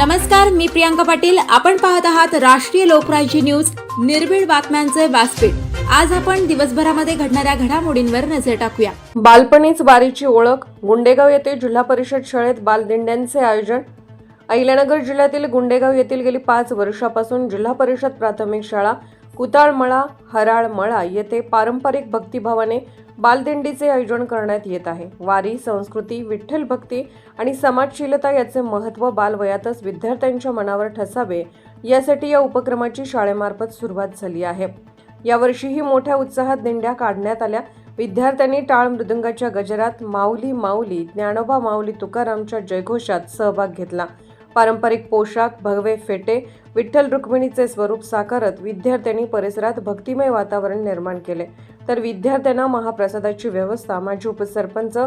नमस्कार मी प्रियांका पाटील. आपण पाहत आहात राष्ट्रीय लोकराज्य न्यूज. निर्भीड बातम्यांचे व्यासपीठ. आज आपण दिवसभरामध्ये घडणाऱ्या घडामोडींवर नजर टाकूया. बालपणीच वारीची ओळख गुंडेगाव येथे जिल्हा परिषद शाळेत बालदिंड्यांचे आयोजन. अहिल्यानगर जिल्ह्यातील गुंडेगाव येथील गेली पाच वर्षापासून जिल्हा परिषद प्राथमिक शाळा कुताळमळा हराळमळा येथे पारंपरिक भक्तिभावाने बालदिंडीचे आयोजन करण्यात येत आहे. वारी संस्कृती विठ्ठल भक्ती आणि समाजशीलता याचे महत्त्व बालवयातच विद्यार्थ्यांच्या मनावर ठसावे यासाठी या उपक्रमाची शाळेमार्फत सुरुवात झाली आहे. यावर्षीही मोठ्या उत्साहात दिंड्या काढण्यात आल्या. विद्यार्थ्यांनी टाळ मृदंगाच्या गजरात माऊली माऊली ज्ञानोबा माऊली तुकारामच्या जयघोषात सहभाग घेतला. पारंपरिक पोशाख भगवे फेटे विठ्ठल रुक्मिणीचे स्वरूप साकारत विद्यार्थ्यांनी परिसरात भक्तिमय वातावरण निर्माण केले. तर विद्यार्थ्यांना महाप्रसादाची व्यवस्था माजी उपसरपंच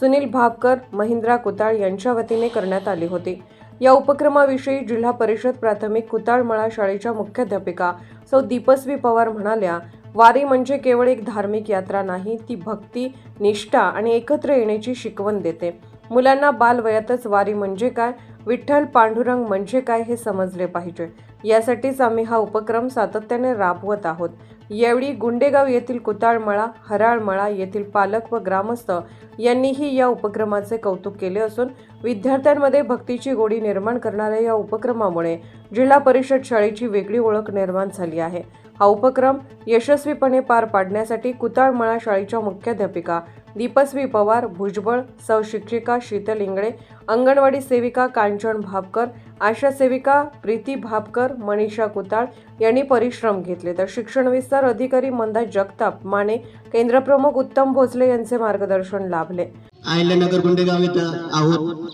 सुनील भापकर महिंद्रा कुताळ यांच्या वतीने करण्यात आली होती. या उपक्रमाविषयी जिल्हा परिषद प्राथमिक कुताळमळा शाळेच्या मुख्याध्यापिका सौ दीपस्वी पवार म्हणाल्या वारी म्हणजे केवळ एक धार्मिक यात्रा नाही ती भक्ती निष्ठा आणि एकत्र येण्याची शिकवण देते. मुलांना बालवयातच वारी म्हणजे काय विठ्ठल पांडुरंग म्हणजे काय हे समजले पाहिजे? यासाठीच आम्ही हा उपक्रम सातत्याने राबवत आहोत. यावेळी गुंडेगाव येथील कुताळमळा हराळमळा येथील पालक व ग्रामस्थ यांनीही या उपक्रमाचे कौतुक केले असून विद्यार्थ्यांमध्ये भक्तीची गोडी निर्माण करणाऱ्या या उपक्रमामुळे जिल्हा परिषद शाळेची वेगळी ओळख निर्माण झाली आहे. हा उपक्रम यशस्वीपणे पार पाडण्यासाठी कुताळमळा शाळेच्या मुख्याध्यापिका दीपस्वी पवार भुजबळ सौशिक्षिका शीतल इंगळे अंगणवाडी सेविका कांचन भापकर आशा सेविका प्रीती भापकर मनीषा कुताळ यांनी परिश्रम घेतले. तर शिक्षण विस्तार अधिकारी मंदा जगताप माने केंद्रप्रमुख उत्तम भोसले यांचे मार्गदर्शन लाभले. अहिल्यानगर गुंडेगाव इथं आहोत.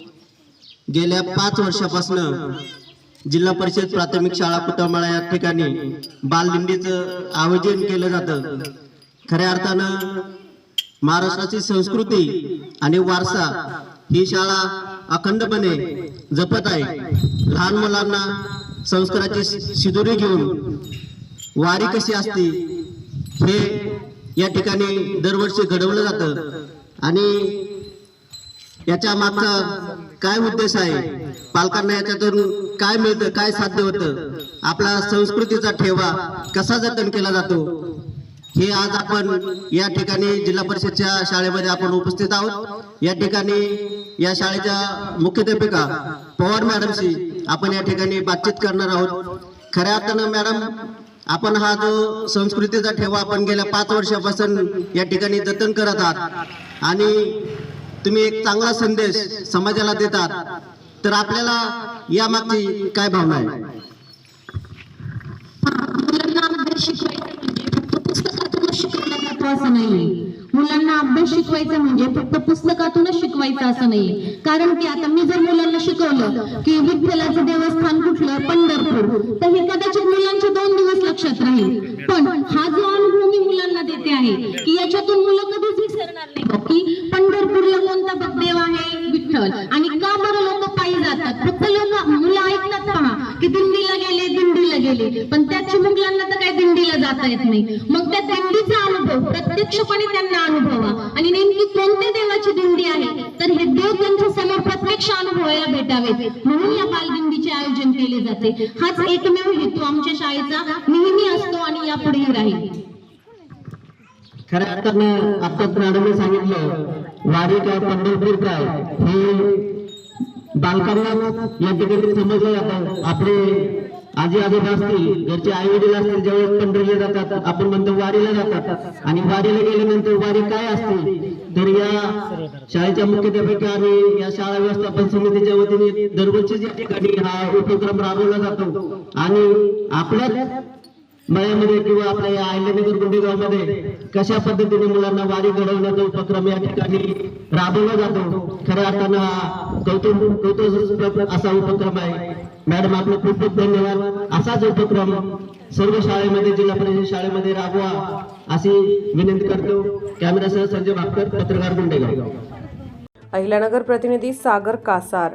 गेल्या पाच वर्षापासून जिल्हा परिषद प्राथमिक शाळा पुतळमाळा या ठिकाणी बालदिंडीचं आयोजन केलं जातं. खऱ्या अर्थानं महाराष्ट्राची संस्कृती आणि वारसा ही शाळा अखंडपणे जपत आहे. लहान मुलांना संस्काराची शिदोरी घेऊन वारी कशी असते हे या ठिकाणी दरवर्षी घडवलं जातं. आणि याच्या मागचा काय उद्देश आहे? पालकांना याच्यातून काय मिळतं काय साध्य होतं? आपला संस्कृतीचा ठेवा कसा जतन केला जातो? हे आज आपण या ठिकाणी जिल्हा परिषदच्या शाळेमध्ये आपण उपस्थित आहोत. या ठिकाणी या शाळेच्या मुख्याध्यापिका पवार मॅडमशी आपण या ठिकाणी बातचीत करणार आहोत. खऱ्या अर्थानं मॅडम आपण हा जो संस्कृतीचा ठेवा आपण गेल्या पाच वर्षापासून या ठिकाणी जतन करत आहात आणि तुम्ही एक चांगला संदेश समाजाला देतात तर आपल्याला यामागची काय भावना आहे मुलांना अभ्यास शिकवायचा म्हणजे फक्त पुस्तकातूनच शिकवलं असं नाहीये. मुलांना अभ्यास शिकवायचा म्हणजे फक्त पुस्तकातूनच शिकवायचं असं नाहीये. कारण की आता मी जर मुलांना शिकवलं की विठ्ठलाचं देवस्थान कुठलं? पंढरपूर. तर हे कदाचित मुलांच्या दोन जातात. फक्त लोक मुलं ऐकतात पहा की दिंडीला गेले दिंडीला गेले. पण त्या मुलांना तर काही दिंडीला जाता येत नाही. मग त्या दिंडीचा अनुभव प्रत्यक्षपणे त्यांना अनुभवा. आणि नेमकी कोणत्या देवाची दिंडी आहे? तर हे देव त्यांच्यासमोर प्रत्यक्ष अनुभवायला भेटावेत. म्हणून या बालदिंडीचे आयोजन केले जाते. हाच एकमेव हेतू आमच्या शाळेचा. नेहमी असतो आणि यापुढेही राहील. खऱ्या तर आत्ताच मॅडमने सांगितलं वारी किंवा पंढरपूर काय हे बालकांना या ठिकाणी समजलं जातं. आपले आजी आजोबा असतील घरचे आई वडील असतील ज्यावेळेस पंढरीला जातात आपण म्हणतो वारीला जातात. आणि वारीला गेल्यानंतर वारी काय असते तर या शाळेच्या मुख्याध्यापिका आणि या शाळा व्यवस्थापन समितीच्या वतीने दरवर्षी या ठिकाणी हा उपक्रम राबवला जातो. आणि आपल्या मळ्यामध्ये किंवा आपल्या या अहिल्यानगर गुंडेगावमध्ये कशा पद्धतीने मुलांना वारी घडवण्याचा उपक्रम या ठिकाणी राबवला जातो? खऱ्या अर्थानं हा कौतुक कौतुक असा उपक्रम आहे. मॅडम आपलं खूप खूप धन्यवाद. असाच उपक्रम सर्व शाळेमध्ये जिल्हा परिषद शाळेमध्ये राबवा अशी विनंती करतो. कॅमेरासह संजय भापकर पत्रकार गुंडेगाव. अहिल्यानगर प्रतिनिधी सागर कासार.